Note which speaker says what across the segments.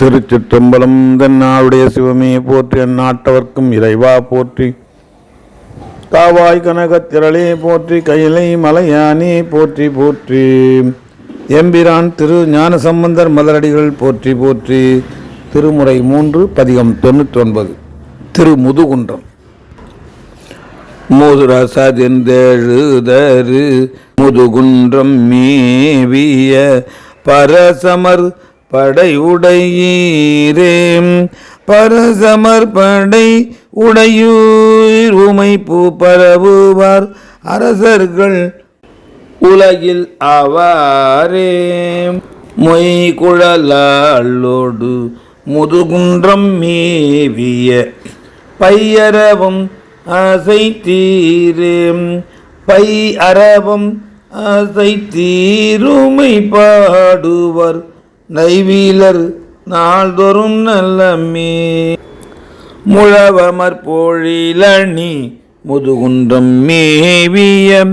Speaker 1: திருச்சிற்றம்பலம் தென்னாளுடைய சிவமே போற்றி அந்நாட்டவர்க்கும் இறைவா போற்றி. காவாய் கனகத்திரளே போற்றி கையிலை மலையானே போற்றி போற்றி. எம்பிரான் திரு ஞானசம்பந்தர் மலரடிகள் போற்றி போற்றி. திருமுறை மூன்று பதிகம் தொண்ணூற்றி ஒன்பது திரு முதுகுன்றம் முதுரசதிர்ந்தெழுதரு முதுகுன்றம் மேவிய பரசமர் படை பரசமர்படை பரசமர் படை உடையூர் உமைப்பு பரவுவார். அரசர்கள் உலகில் அவாரே மொய் குழலாளோடு முதுகுன்றம் மேவிய பையரவும் அசைத்தீரேம். பை அரவம் அசைத்தீருமை பாடுவர் நைவீலர் நாள்தோறும் நல்லம்மே. முழவமர் பொழிலணி முதுகுன்றம் மேவிய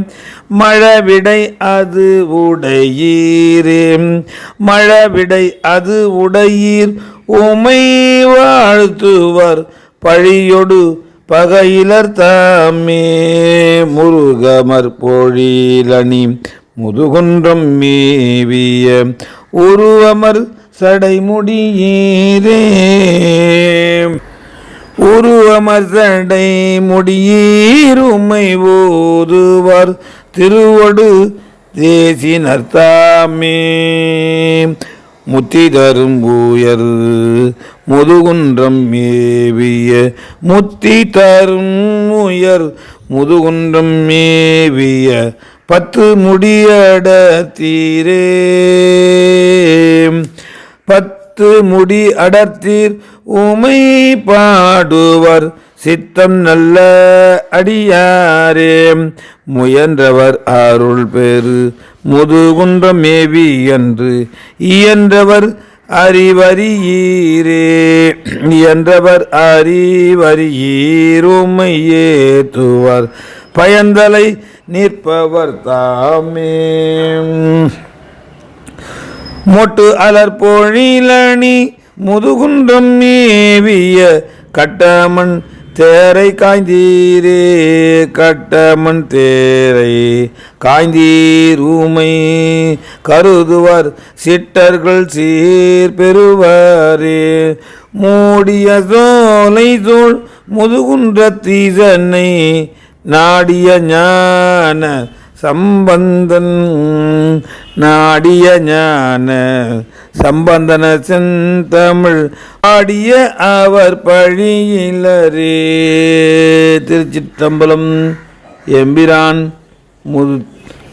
Speaker 1: மழவிடை அது உடையீரே. மழவிடை அது உடையீர் உமை வாழ்த்துவர் பழியொடு பகையிலர் தாமே. முருகமர் பொழிலணி முதுகுன்றம் மேவிய உருவமர் சடைமுடியீரே உருவமர் சடை முடியீருமை ஓதுவர் திருவடு தேசினர் தாமே. முத்தி தரும் உயர் முதுகுன்றம் ஏவிய முத்தி தரும் உயர் முதுகுன்றம் மேவிய பத்து முடியட தீரே. பத்து முடி அடர்த்தீர் உமை பாடுவர் சித்தம் நல்ல அடியாரே. முயன்றவர் அருள் பெரு முதுகுன்றம் மேவி என்று இயன்றவர் அறிவறியீரே. என்றவர் அறிவறியீருமை ஏத்துவர் பயந்தலை நிற்பவர் தாமே. மொட்டு அலர் பொழிலணி முதுகுன்றம் மேவிய கட்டமண் தேரை காய்ந்தீரே கட்டமன் தேரை காய்ந்தீர் ஊமை. கருதுவர் சிட்டர்கள் சீர் பெறுவாரே. மூடிய சோலை சோல் முதுகுன்ற தீசனை நாடிய ஞான சம்பந்தன். நாடிய ஞான சம்பந்தன செந்தமிழ் ஆடிய அவர் பழியிலரே. திருச்சிற்றம்பலம் எம்பிரான் முது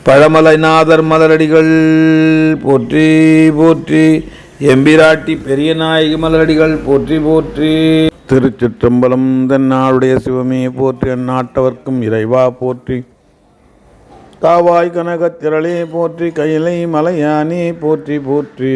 Speaker 1: பழமலைநாதர் மலரடிகள் போற்றி போற்றி. எம்பிராட்டி பெரிய நாயகி மலரடிகள் போற்றி போற்றி. திருச்சிற்றம்பலம் தன்னாளுடைய சிவமே போற்றி அந்நாட்டவர்க்கும் இறைவா போற்றி. காவாய் கனகத்திரளே போற்றி கையிலை மலையானே போற்றி போற்றி.